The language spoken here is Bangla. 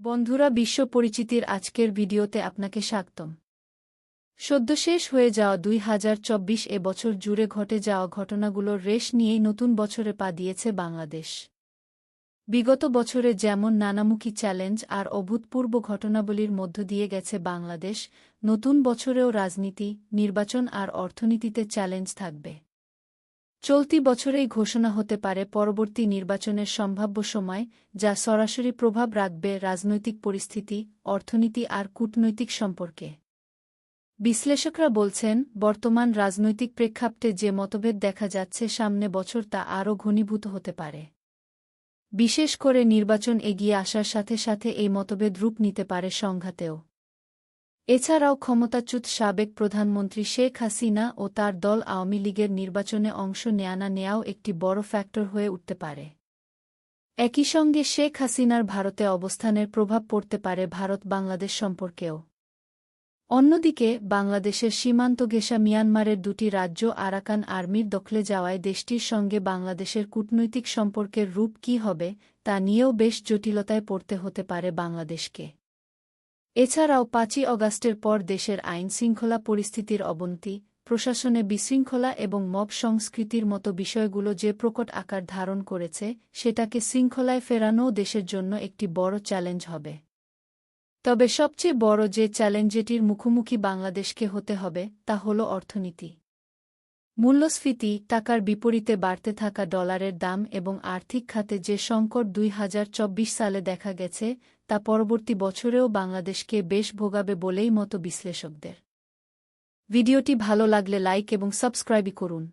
বন্ধুরা বিশ্ব পরিচিতির আজকের ভিডিওতে আপনাকে স্বাগতম। সদ্য শেষ হয়ে যাওয়া দুই হাজার চব্বিশ এ বছর জুড়ে ঘটে যাওয়া ঘটনাগুলোর রেশ নিয়েই নতুন বছরে পা দিয়েছে বাংলাদেশ। বিগত বছরে যেমন নানামুখী চ্যালেঞ্জ আর অভূতপূর্ব ঘটনাবলীর মধ্য দিয়ে গেছে বাংলাদেশ, নতুন বছরেও রাজনীতি, নির্বাচন আর অর্থনীতিতে চ্যালেঞ্জ থাকবে। চলতি বছরেই ঘোষণা হতে পারে পরবর্তী নির্বাচনের সম্ভাব্য সময়, যা সরাসরি প্রভাব রাখবে রাজনৈতিক পরিস্থিতি, অর্থনীতি আর কূটনৈতিক সম্পর্কে। বিশ্লেষকরা বলছেন, বর্তমান রাজনৈতিক প্রেক্ষাপটে যে মতভেদ দেখা যাচ্ছে সামনে বছর তা আরও ঘনীভূত হতে পারে। বিশেষ করে নির্বাচন এগিয়ে আসার সাথে সাথে এই মতভেদ রূপ নিতে পারে সংঘাতেও। এছাড়াও ক্ষমতাচ্যুত সাবেক প্রধানমন্ত্রী শেখ হাসিনা ও তার দল আওয়ামী লীগের নির্বাচনে অংশ নেয়া না নেয়াও একটি বড় ফ্যাক্টর হয়ে উঠতে পারে। একই সঙ্গে শেখ হাসিনার ভারতে অবস্থানের প্রভাব পড়তে পারে ভারত বাংলাদেশ সম্পর্কেও। অন্যদিকে, বাংলাদেশের সীমান্ত ঘেঁষা মিয়ানমারের দুটি রাজ্য আরাকান আর্মির দখলে যাওয়ায় দেশটির সঙ্গে বাংলাদেশের কূটনৈতিক সম্পর্কের রূপ কী হবে, তা নিয়েও বেশ জটিলতায় পড়তে হতে পারে বাংলাদেশকে। এছাড়াও পাঁচই অগাস্টের পর দেশের আইন শৃঙ্খলা পরিস্থিতির অবনতি, প্রশাসনে বিশৃঙ্খলা এবং মব সংস্কৃতির মতো বিষয়গুলো যে প্রকট আকার ধারণ করেছে, সেটাকে শৃঙ্খলায় ফেরানোও দেশের জন্য একটি বড় চ্যালেঞ্জ হবে। তবে সবচেয়ে বড় যে চ্যালেঞ্জেটির মুখোমুখি বাংলাদেশকে হতে হবে, তা হল অর্থনীতি। মূল্যস্ফীতি টাকার বিপরীতে বাড়তে থাকা ডলারের দাম এবং আর্থিক খাতে যে সংকট দুই হাজার চব্বিশ সালে দেখা গেছে, তা পরবর্তী বছরেও বাংলাদেশকে বেশ ভোগাবে বলেই মতো বিশ্লেষকদের ভিডিওটি ভালো লাগলে লাইক এবং সাবস্ক্রাইবই করুন।